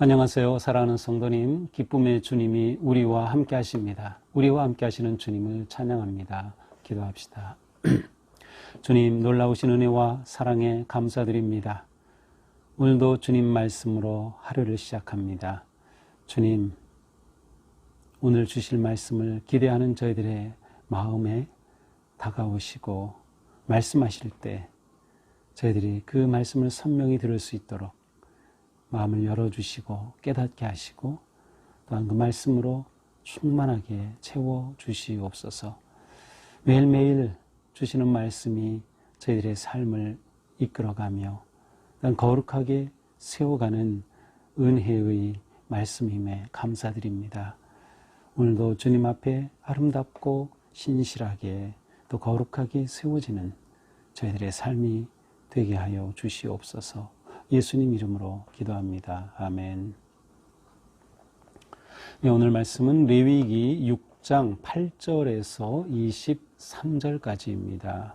안녕하세요. 사랑하는 성도님, 기쁨의 주님이 우리와 함께 하십니다. 우리와 함께 하시는 주님을 찬양합니다. 기도합시다. 주님, 놀라우신 은혜와 사랑에 감사드립니다. 오늘도 주님 말씀으로 하루를 시작합니다. 주님, 오늘 주실 말씀을 기대하는 저희들의 마음에 다가오시고 말씀하실 때 저희들이 그 말씀을 선명히 들을 수 있도록 마음을 열어주시고 깨닫게 하시고 또한 그 말씀으로 충만하게 채워 주시옵소서 매일매일 주시는 말씀이 저희들의 삶을 이끌어가며 거룩하게 세워가는 은혜의 말씀임에 감사드립니다. 오늘도 주님 앞에 아름답고 신실하게 또 거룩하게 세워지는 저희들의 삶이 되게 하여 주시옵소서. 예수님 이름으로 기도합니다. 아멘. 네, 오늘 말씀은 레위기 6장 8절에서 23절까지입니다.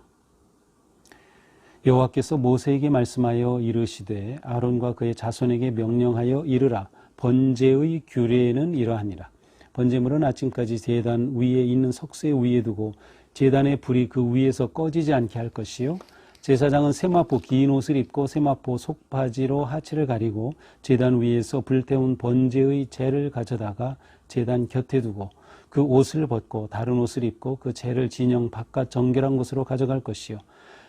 여호와께서 모세에게 말씀하여 이르시되 아론과 그의 자손에게 명령하여 이르라 번제의 규례는 이러하니라 번제물은 아침까지 제단 위에 있는 석쇠 위에 두고 제단의 불이 그 위에서 꺼지지 않게 할 것이요 제사장은 세마포 긴 옷을 입고 세마포 속바지로 하체를 가리고 제단 위에서 불태운 번제의 재를 가져다가 제단 곁에 두고 그 옷을 벗고 다른 옷을 입고 그 재를 진영 바깥 정결한 곳으로 가져갈 것이요.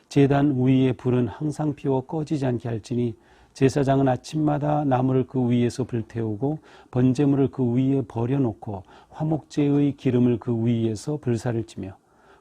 제단 위에 불은 항상 피워 꺼지지 않게 할지니 제사장은 아침마다 나무를 그 위에서 불태우고 번제물을 그 위에 버려놓고 화목제의 기름을 그 위에서 불사를 찌며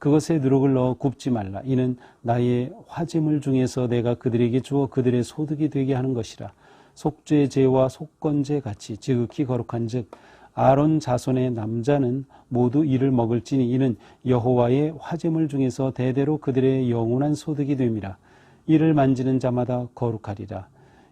그것에 누룩을 넣어 굽지 말라. 이는 나의 화재물 중에서 내가 그들에게 주어 그들의 소득이 되게 하는 것이라. 속죄제와 속건제 같이 지극히 거룩한 즉 아론 자손의 남자는 모두 이를 먹을지니 이는 여호와의 화재물 중에서 대대로 그들의 영원한 소득이 됨이라. 이를 만지는 자마다 거룩하리라.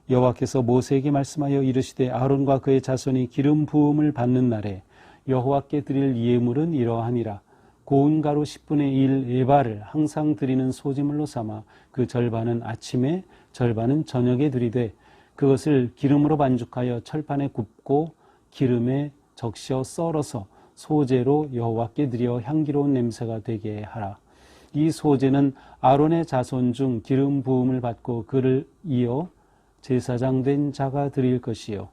여호와께서 모세에게 말씀하여 이르시되 아론과 그의 자손이 기름 부음을 받는 날에 여호와께 드릴 예물은 이러하니라. 고운 가루 10분의 1 에바를 항상 드리는 소지물로 삼아 그 절반은 아침에 절반은 저녁에 드리되 그것을 기름으로 반죽하여 철판에 굽고 기름에 적셔 썰어서 소재로 여호와께 드려 향기로운 냄새가 되게 하라. 이 소재는 아론의 자손 중 기름 부음을 받고 그를 이어 제사장 된 자가 드릴 것이요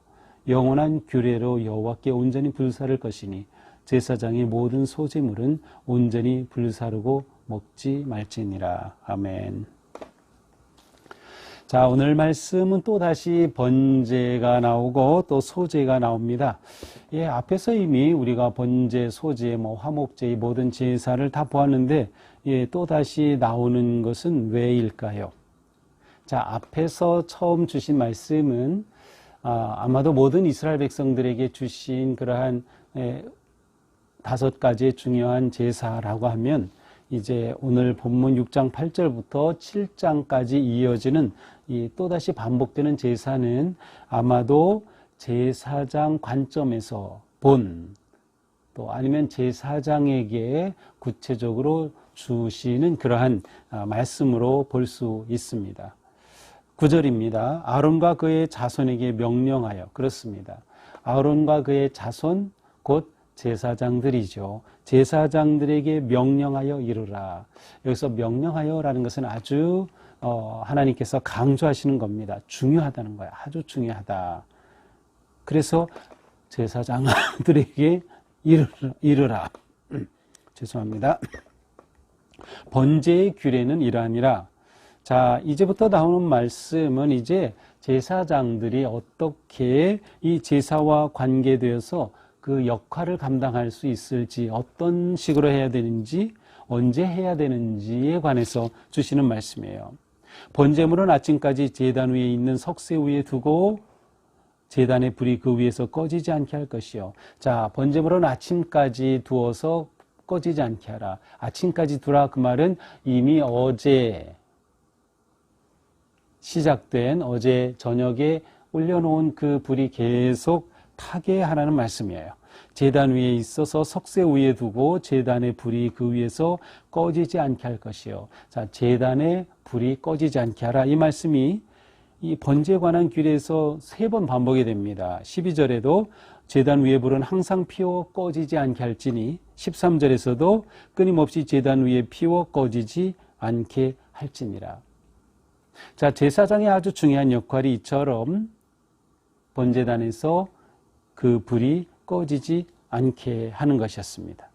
영원한 규례로 여호와께 온전히 불사를 것이니 제사장의 모든 소재물은 온전히 불사르고 먹지 말지니라. 아멘. 자, 오늘 말씀은 또 다시 번제가 나오고 또 소제가 나옵니다. 예, 앞에서 이미 우리가 번제, 소제, 뭐 화목제, 모든 제사를 다 보았는데, 예, 또 다시 나오는 것은 왜일까요? 자, 앞에서 처음 주신 말씀은 아, 마도 모든 이스라엘 백성들에게 주신 그러한 예, 다섯 가지의 중요한 제사라고 하면 이제 오늘 본문 6장 8절부터 7장까지 이어지는 이 또다시 반복되는 제사는 아마도 제사장 관점에서 본 또 아니면 제사장에게 구체적으로 주시는 그러한 아, 말씀으로 볼 수 있습니다. 9절입니다. 아론과 그의 자손에게 명령하여 그렇습니다. 아론과 그의 자손 곧 제사장들이죠. 제사장들에게 명령하여 이르라. 여기서 명령하여라는 것은 아주 어, 하나님께서 강조하시는 겁니다. 중요하다는 거야. 아주 중요하다. 그래서 제사장들에게 이르라. 이르라. 죄송합니다. 번제의 규례는 이러하니라. 자, 이제부터 나오는 말씀은 이제 제사장들이 어떻게 이 제사와 관계되어서 그 역할을 감당할 수 있을지 어떤 식으로 해야 되는지 언제 해야 되는지에 관해서 주시는 말씀이에요. 번제물은 아침까지 제단 위에 있는 석쇠 위에 두고 재단의 불이 그 위에서 꺼지지 않게 할 것이요. 자, 번제물은 아침까지 두어서 꺼지지 않게 하라. 아침까지 두라 그 말은 이미 어제 시작된 어제 저녁에 올려놓은 그 불이 계속 타게 하라는 말씀이에요. 재단 위에 있어서 석쇠 위에 두고 재단의 불이 그 위에서 꺼지지 않게 할 것이요. 자, 재단의 불이 꺼지지 않게 하라. 이 말씀이 이 번제에 관한 규례에서 세 번 반복이 됩니다. 12절에도 재단 위에 불은 항상 피워 꺼지지 않게 할지니 13절에서도 끊임없이 재단 위에 피워 꺼지지 않게 할지니라. 자, 제사장의 아주 중요한 역할이 이처럼 번제단에서 그 불이 꺼지지 않게 하는 것이었습니다.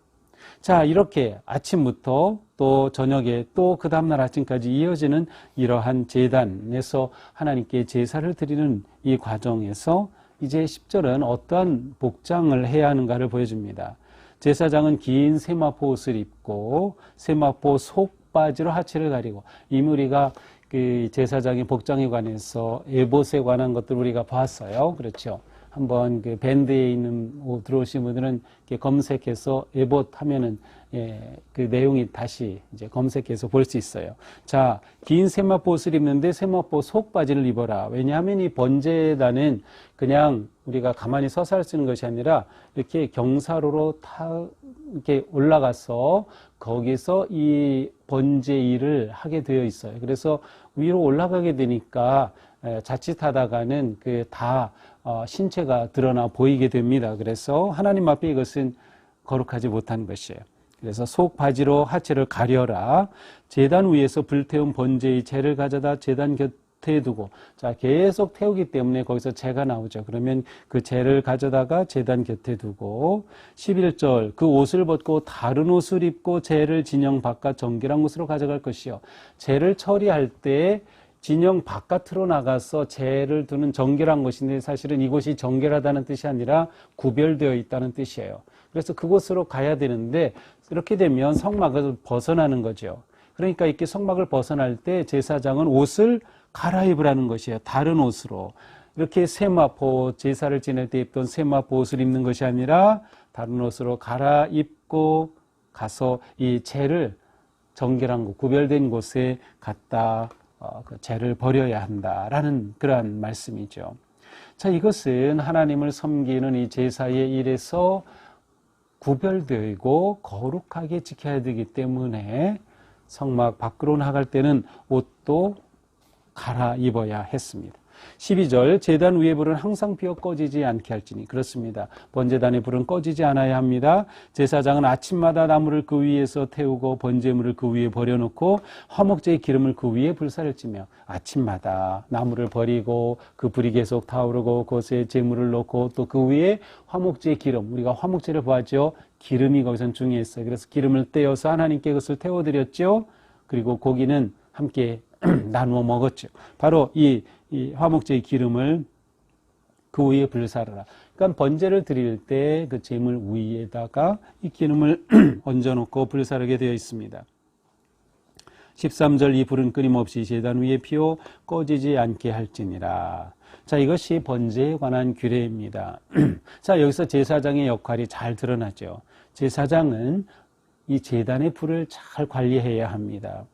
자, 이렇게 아침부터 또 저녁에 또 그 다음날 아침까지 이어지는 이러한 재단에서 하나님께 제사를 드리는 이 과정에서 이제 10절은 어떠한 복장을 해야 하는가를 보여줍니다. 제사장은 긴 세마포 옷을 입고 세마포 속바지로 하체를 가리고 이무리가 그 제사장의 복장에 관해서 에봇에 관한 것들 우리가 봤어요. 그렇죠. 한번 그 밴드에 있는 옷 들어오신 분들은 검색해서 에봇 하면은 예, 그 내용이 다시 이제 검색해서 볼 수 있어요. 자, 긴 세마포 옷을 입는데 세마포 속 바지를 입어라. 왜냐하면 이 번제단은 그냥 우리가 가만히 서서 할 수 있는 것이 아니라 이렇게 경사로로 타 이렇게 올라가서 거기서 이 번제 일을 하게 되어 있어요. 그래서 위로 올라가게 되니까 자칫하다가는 그 다 어, 신체가 드러나 보이게 됩니다. 그래서 하나님 앞에 이것은 거룩하지 못한 것이에요. 그래서 속 바지로 하체를 가려라. 재단 위에서 불태운 번제의 재를 가져다 재단 곁에 두고 자 계속 태우기 때문에 거기서 재가 나오죠. 그러면 그 재를 가져다가 재단 곁에 두고 11절 그 옷을 벗고 다른 옷을 입고 재를 진영 바깥 정결한 곳으로 가져갈 것이요. 재를 처리할 때 진영 바깥으로 나가서 재를 두는 정결한 것인데 사실은 이곳이 정결하다는 뜻이 아니라 구별되어 있다는 뜻이에요. 그래서 그곳으로 가야 되는데 이렇게 되면 성막을 벗어나는 거죠. 그러니까 이렇게 성막을 벗어날 때 제사장은 옷을 갈아입으라는 것이에요. 다른 옷으로. 이렇게 세마포, 제사를 지낼 때 입던 세마포 옷을 입는 것이 아니라 다른 옷으로 갈아입고 가서 이 죄를 정결한 곳, 구별된 곳에 갔다 어, 그 죄를 버려야 한다라는 그러한 말씀이죠. 자, 이것은 하나님을 섬기는 이 제사의 일에서 구별되고 거룩하게 지켜야 되기 때문에 성막 밖으로 나갈 때는 옷도 갈아입어야 했습니다. 12절 재단 위에 불은 항상 피어 꺼지지 않게 할지니 그렇습니다. 번제단의 불은 꺼지지 않아야 합니다. 제사장은 아침마다 나무를 그 위에서 태우고 번제물을 그 위에 버려놓고 화목제의 기름을 그 위에 불사를 찌며 아침마다 나무를 버리고 그 불이 계속 타오르고 그것에 제물을 넣고 또 그 위에 화목제의 기름 우리가 화목제를 보았죠. 기름이 거기선 중요했어요. 그래서 기름을 떼어서 하나님께 그것을 태워드렸죠. 그리고 고기는 함께 나누어 먹었죠. 바로 이, 이 화목제의 기름을 그 위에 불사르라. 그러니까 번제를 드릴 때 그 재물 위에다가 이 기름을 얹어놓고 불사르게 되어 있습니다. 13절 이 불은 끊임없이 재단 위에 피워 꺼지지 않게 할지니라. 자, 이것이 번제에 관한 규례입니다. 자, 여기서 제사장의 역할이 잘 드러나죠. 제사장은 이 재단의 불을 잘 관리해야 합니다.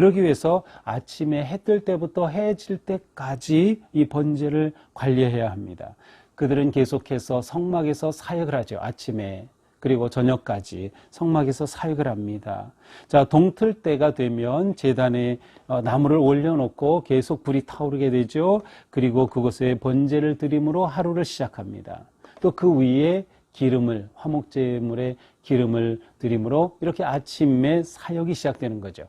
그러기 위해서 아침에 해 뜰 때부터 해 질 때까지 이 번제를 관리해야 합니다. 그들은 계속해서 성막에서 사역을 하죠. 아침에 그리고 저녁까지 성막에서 사역을 합니다. 자, 동틀 때가 되면 재단에 어, 나무를 올려놓고 계속 불이 타오르게 되죠. 그리고 그곳에 번제를 드림으로 하루를 시작합니다. 또 그 위에 기름을 화목제물에 기름을 드림으로 이렇게 아침에 사역이 시작되는 거죠.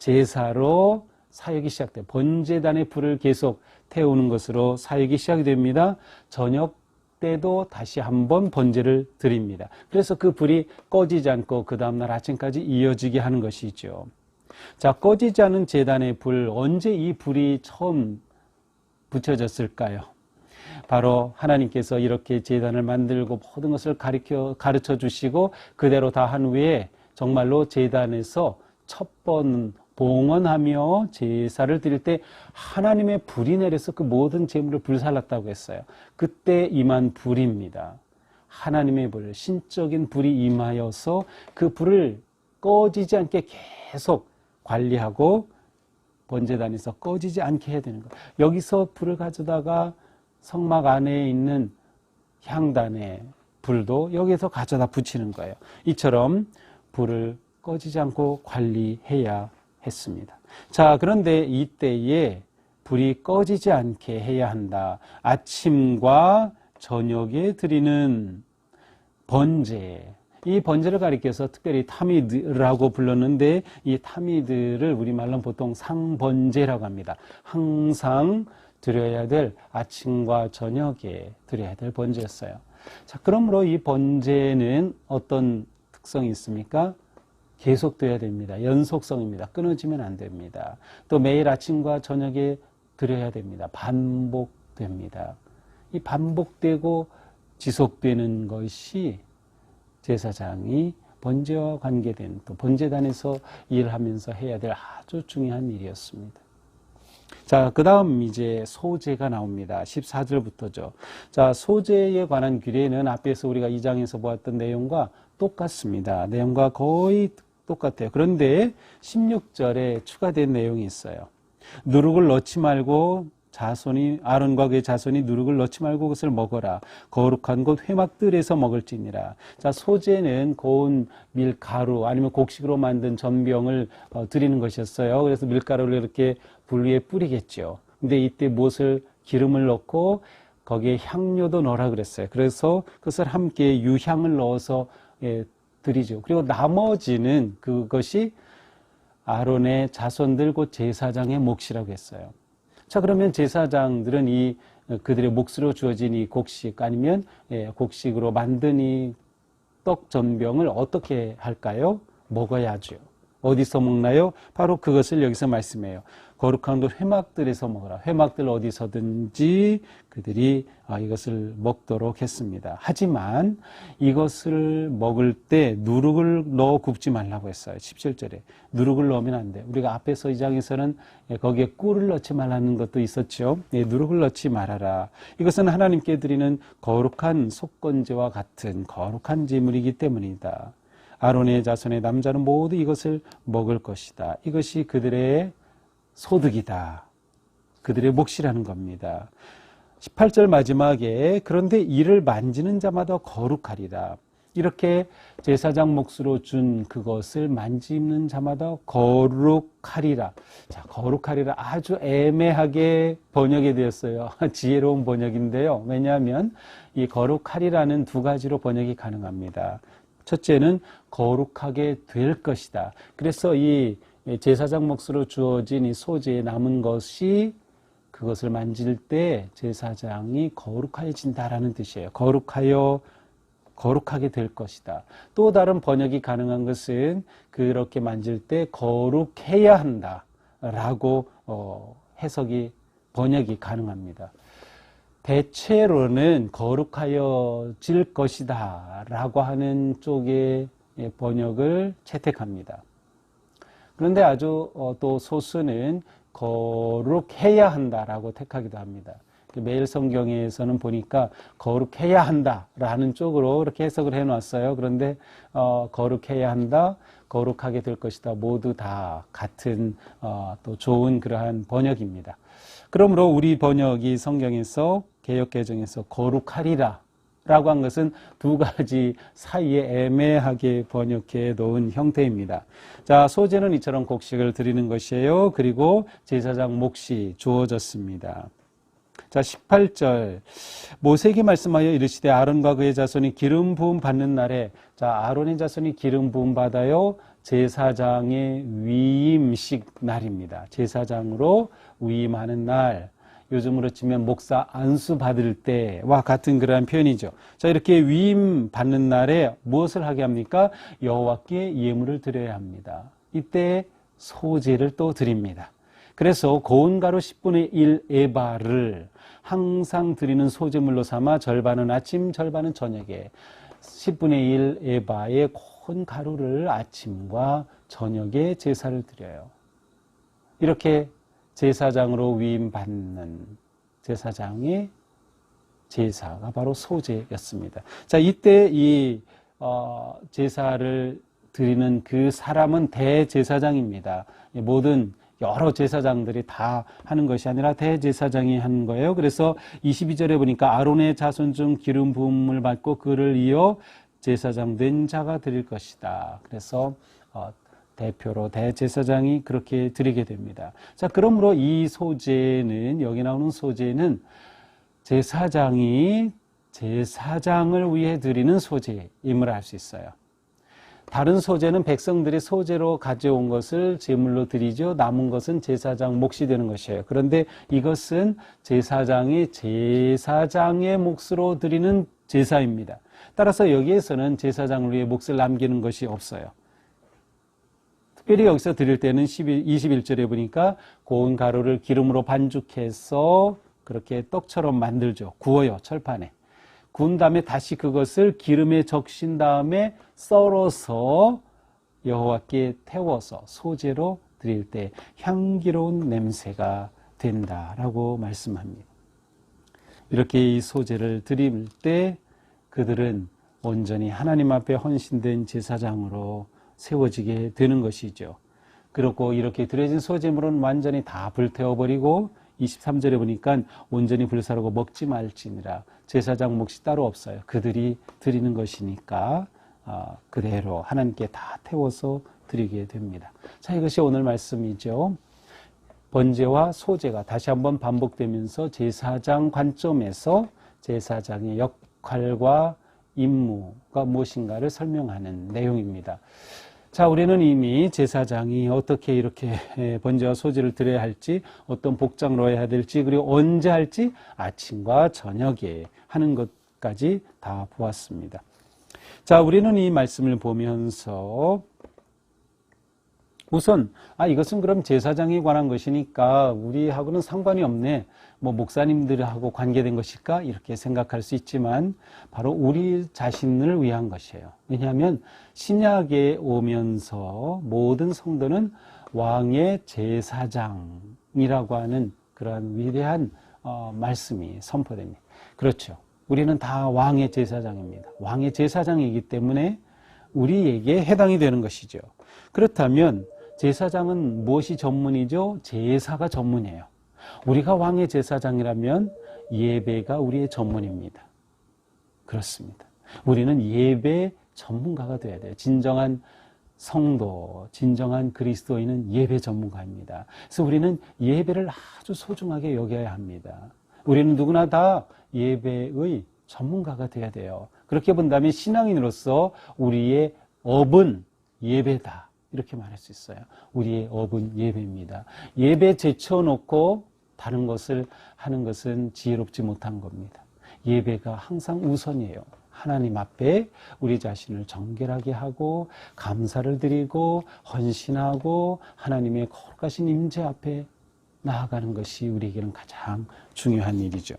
제사로 사역이 시작돼 번제단의 불을 계속 태우는 것으로 사역이 시작이 됩니다. 저녁 때도 다시 한번 번제를 드립니다. 그래서 그 불이 꺼지지 않고 그 다음날 아침까지 이어지게 하는 것이죠. 자, 꺼지지 않은 재단의 불, 언제 이 불이 처음 붙여졌을까요? 바로 하나님께서 이렇게 재단을 만들고 모든 것을 가르쳐, 가르쳐 주시고 그대로 다 한 후에 정말로 재단에서 첫 번 봉헌하며 제사를 드릴 때 하나님의 불이 내려서 그 모든 재물을 불살랐다고 했어요. 그때 임한 불입니다. 하나님의 불, 신적인 불이 임하여서 그 불을 꺼지지 않게 계속 관리하고 번제단에서 꺼지지 않게 해야 되는 거예요. 여기서 불을 가져다가 성막 안에 있는 향단의 불도 여기서 가져다 붙이는 거예요. 이처럼 불을 꺼지지 않고 관리해야 했습니다. 자, 그런데 이때에 불이 꺼지지 않게 해야 한다. 아침과 저녁에 드리는 번제. 이 번제를 가리켜서 특별히 타미드라고 불렀는데 이 타미드를 우리말로 보통 상번제라고 합니다. 항상 드려야 될 아침과 저녁에 드려야 될 번제였어요. 자, 그러므로 이 번제는 어떤 특성이 있습니까? 계속돼야 됩니다. 연속성입니다. 끊어지면 안 됩니다. 또 매일 아침과 저녁에 드려야 됩니다. 반복됩니다. 이 반복되고 지속되는 것이 제사장이 번제와 관계된 또 번제단에서 일하면서 해야 될 아주 중요한 일이었습니다. 자, 그 다음 이제 소제가 나옵니다. 14절부터죠. 자, 소제에 관한 규례는 앞에서 우리가 2장에서 보았던 내용과 똑같습니다. 내용과 거의 똑같아요. 그런데 16절에 추가된 내용이 있어요. 누룩을 넣지 말고 자손이 아론과 그의 자손이 누룩을 넣지 말고 그것을 먹어라. 거룩한 곳 회막들에서 먹을지니라. 자 소재는 고운 밀가루 아니면 곡식으로 만든 전병을 어, 드리는 것이었어요. 그래서 밀가루를 이렇게 불 위에 뿌리겠죠. 근데 이때 무엇을 기름을 넣고 거기에 향료도 넣으라 그랬어요. 그래서 그것을 함께 유향을 넣어서 예, 드리죠. 그리고 나머지는 그것이 아론의 자손들 곧 제사장의 몫이라고 했어요. 자 그러면 제사장들은 이 그들의 몫으로 주어진 이 곡식 아니면 예, 곡식으로 만든 이 떡 전병을 어떻게 할까요? 먹어야죠. 어디서 먹나요? 바로 그것을 여기서 말씀해요. 거룩한 곳 회막들에서 먹어라. 회막들 어디서든지 그들이 아, 이것을 먹도록 했습니다. 하지만 이것을 먹을 때 누룩을 넣어 굽지 말라고 했어요. 17절에. 누룩을 넣으면 안 돼. 우리가 앞에서 이 장에서는 거기에 꿀을 넣지 말라는 것도 있었죠. 네, 누룩을 넣지 말아라. 이것은 하나님께 드리는 거룩한 속건제와 같은 거룩한 제물이기 때문이다. 아론의 자손의 남자는 모두 이것을 먹을 것이다. 이것이 그들의 소득이다. 그들의 몫이라는 겁니다. 18절 마지막에 그런데 이를 만지는 자마다 거룩하리라. 이렇게 제사장 몫으로 준 그것을 만지는 자마다 거룩하리라. 자, 거룩하리라 아주 애매하게 번역이 되었어요. 지혜로운 번역인데요. 왜냐하면 이 거룩하리라는 두 가지로 번역이 가능합니다. 첫째는 거룩하게 될 것이다. 그래서 이 제사장 몫으로 주어진 이 소재에 남은 것이 그것을 만질 때 제사장이 거룩하여진다라는 뜻이에요. 거룩하여 거룩하게 될 것이다. 또 다른 번역이 가능한 것은 그렇게 만질 때 거룩해야 한다라고 어, 해석이 번역이 가능합니다. 대체로는 거룩하여질 것이다 라고 하는 쪽의 번역을 채택합니다. 그런데 아주 어, 또 소수는 거룩해야 한다라고 택하기도 합니다. 매일 성경에서는 보니까 거룩해야 한다라는 쪽으로 이렇게 해석을 해놨어요. 그런데 어, 거룩해야 한다, 거룩하게 될 것이다 모두 다 같은 어, 또 좋은 그러한 번역입니다. 그러므로 우리 번역이 성경에서 개혁 개정에서 거룩하리라 라고 한 것은 두 가지 사이에 애매하게 번역해 놓은 형태입니다. 자, 소재는 이처럼 곡식을 드리는 것이에요. 그리고 제사장 몫이 주어졌습니다. 자, 18절. 모세에게 말씀하여 이르시되 아론과 그의 자손이 기름 부음 받는 날에 자, 아론의 자손이 기름 부음 받아요. 제사장의 위임식 날입니다. 제사장으로 위임하는 날. 요즘으로 치면 목사 안수 받을 때와 같은 그러한 표현이죠. 자, 이렇게 위임 받는 날에 무엇을 하게 합니까? 여호와께 예물을 드려야 합니다. 이때 소제를 또 드립니다. 그래서 고운 가루 10분의 1 에바를 항상 드리는 소제물로 삼아 절반은 아침, 절반은 저녁에 10분의 1 에바의 고운 가루를 아침과 저녁에 제사를 드려요. 이렇게 제사장으로 위임받는 제사장의 제사가 바로 소제였습니다. 자, 이때 이 어, 제사를 드리는 그 사람은 대제사장입니다. 모든 여러 제사장들이 다 하는 것이 아니라 대제사장이 하는 거예요. 그래서 22절에 보니까 아론의 자손 중 기름 부음을 받고 그를 이어 제사장 된 자가 드릴 것이다. 그래서 어, 대표로 대제사장이 그렇게 드리게 됩니다. 자, 그러므로 이 소제는 여기 나오는 소제는 제사장이 제사장을 위해 드리는 소제임을 알 수 있어요. 다른 소제는 백성들이 소제로 가져온 것을 제물로 드리죠. 남은 것은 제사장 몫이 되는 것이에요. 그런데 이것은 제사장이 제사장의 몫으로 드리는 제사입니다. 따라서 여기에서는 제사장을 위해 몫을 남기는 것이 없어요. 특별히 여기서 드릴 때는 12, 21절에 보니까 고운 가루를 기름으로 반죽해서 그렇게 떡처럼 만들죠. 구워요, 철판에. 구운 다음에 다시 그것을 기름에 적신 다음에 썰어서 여호와께 태워서 소재로 드릴 때 향기로운 냄새가 된다라고 말씀합니다. 이렇게 이 소재를 드릴 때 그들은 온전히 하나님 앞에 헌신된 제사장으로 세워지게 되는 것이죠. 그렇고 이렇게 드려진 소재물은 완전히 다 불태워버리고 23절에 보니까 온전히 불사르고 먹지 말지니라 제사장 몫이 따로 없어요. 그들이 드리는 것이니까 어, 그대로 하나님께 다 태워서 드리게 됩니다. 자 이것이 오늘 말씀이죠. 번제와 소제가 다시 한번 반복되면서 제사장 관점에서 제사장의 역 할과 임무가 무엇인가를 설명하는 내용입니다. 자, 우리는 이미 제사장이 어떻게 이렇게 번제와 소지를 드려야 할지, 어떤 복장으로 해야 될지, 그리고 언제 할지 아침과 저녁에 하는 것까지 다 보았습니다. 자, 우리는 이 말씀을 보면서 우선 아 이것은 그럼 제사장에 관한 것이니까 우리하고는 상관이 없네. 뭐 목사님들하고 관계된 것일까 이렇게 생각할 수 있지만 바로 우리 자신을 위한 것이에요. 왜냐하면 신약에 오면서 모든 성도는 왕의 제사장이라고 하는 그러한 위대한 어, 말씀이 선포됩니다. 그렇죠. 우리는 다 왕의 제사장입니다. 왕의 제사장이기 때문에 우리에게 해당이 되는 것이죠. 그렇다면 제사장은 무엇이 전문이죠? 제사가 전문이에요. 우리가 왕의 제사장이라면 예배가 우리의 전문입니다. 그렇습니다. 우리는 예배 전문가가 되어야 돼요. 진정한 성도, 진정한 그리스도인은 예배 전문가입니다. 그래서 우리는 예배를 아주 소중하게 여겨야 합니다. 우리는 누구나 다 예배의 전문가가 되어야 돼요. 그렇게 본다면 신앙인으로서 우리의 업은 예배다. 이렇게 말할 수 있어요. 우리의 업은 예배입니다. 예배 제쳐놓고 다른 것을 하는 것은 지혜롭지 못한 겁니다. 예배가 항상 우선이에요. 하나님 앞에 우리 자신을 정결하게 하고 감사를 드리고 헌신하고 하나님의 거룩하신 임재 앞에 나아가는 것이 우리에게는 가장 중요한 일이죠.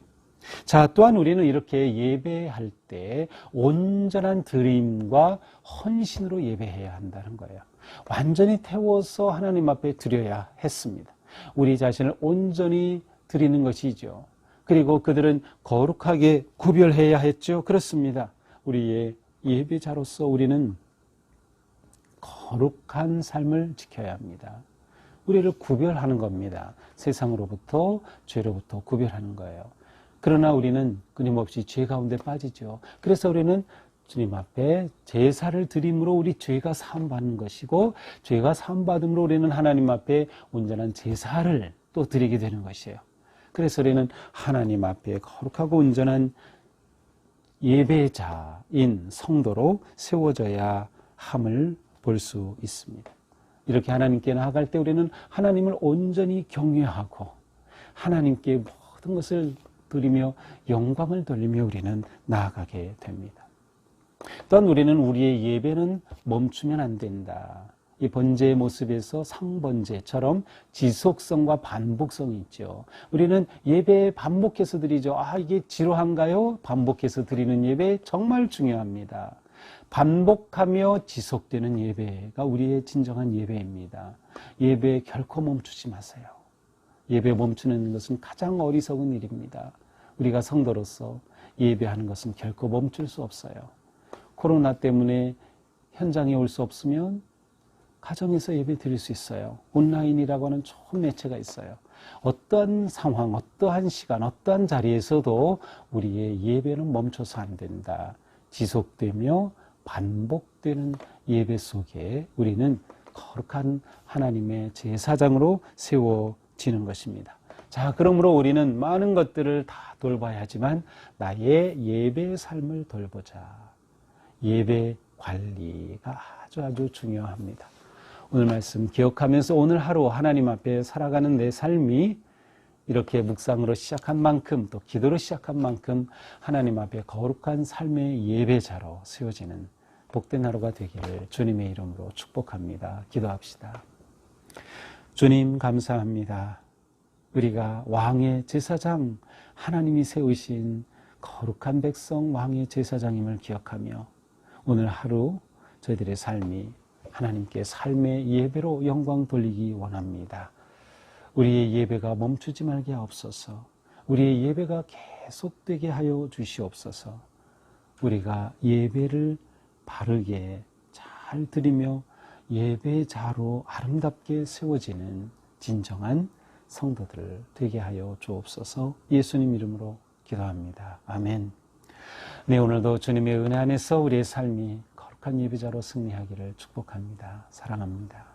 자, 또한 우리는 이렇게 예배할 때 온전한 드림과 헌신으로 예배해야 한다는 거예요. 완전히 태워서 하나님 앞에 드려야 했습니다. 우리 자신을 온전히 드리는 것이죠. 그리고 그들은 거룩하게 구별해야 했죠. 그렇습니다. 우리의 예배자로서 우리는 거룩한 삶을 지켜야 합니다. 우리를 구별하는 겁니다. 세상으로부터 죄로부터 구별하는 거예요. 그러나 우리는 끊임없이 죄 가운데 빠지죠. 그래서 우리는 주님 앞에 제사를 드림으로 우리 죄가 사함받는 것이고 죄가 사함받음으로 우리는 하나님 앞에 온전한 제사를 또 드리게 되는 것이에요. 그래서 우리는 하나님 앞에 거룩하고 온전한 예배자인 성도로 세워져야 함을 볼 수 있습니다. 이렇게 하나님께 나아갈 때 우리는 하나님을 온전히 경외하고 하나님께 모든 것을 드리며 영광을 돌리며 우리는 나아가게 됩니다. 또한 우리는 우리의 예배는 멈추면 안 된다. 이 번제의 모습에서 상번제처럼 지속성과 반복성이 있죠. 우리는 예배 반복해서 드리죠. 아, 이게 지루한가요? 반복해서 드리는 예배 정말 중요합니다. 반복하며 지속되는 예배가 우리의 진정한 예배입니다. 예배 결코 멈추지 마세요. 예배 멈추는 것은 가장 어리석은 일입니다. 우리가 성도로서 예배하는 것은 결코 멈출 수 없어요. 코로나 때문에 현장에 올 수 없으면 가정에서 예배 드릴 수 있어요. 온라인이라고 하는 좋은 매체가 있어요. 어떠한 상황, 어떠한 시간, 어떠한 자리에서도 우리의 예배는 멈춰서 안 된다. 지속되며 반복되는 예배 속에 우리는 거룩한 하나님의 제사장으로 세워지는 것입니다. 자, 그러므로 우리는 많은 것들을 다 돌봐야 하지만 나의 예배 삶을 돌보자. 예배 관리가 아주 아주 중요합니다. 오늘 말씀 기억하면서 오늘 하루 하나님 앞에 살아가는 내 삶이 이렇게 묵상으로 시작한 만큼 또 기도로 시작한 만큼 하나님 앞에 거룩한 삶의 예배자로 세워지는 복된 하루가 되기를 주님의 이름으로 축복합니다. 기도합시다. 주님 감사합니다. 우리가 왕의 제사장 하나님이 세우신 거룩한 백성 왕의 제사장임을 기억하며 오늘 하루 저희들의 삶이 하나님께 삶의 예배로 영광 돌리기 원합니다. 우리의 예배가 멈추지 말게 하옵소서. 우리의 예배가 계속되게 하여 주시옵소서. 우리가 예배를 바르게 잘 드리며 예배자로 아름답게 세워지는 진정한 성도들 되게 하여 주옵소서 예수님 이름으로 기도합니다. 아멘. 네, 오늘도 주님의 은혜 안에서 우리의 삶이 거룩한 예배자로 승리하기를 축복합니다. 사랑합니다.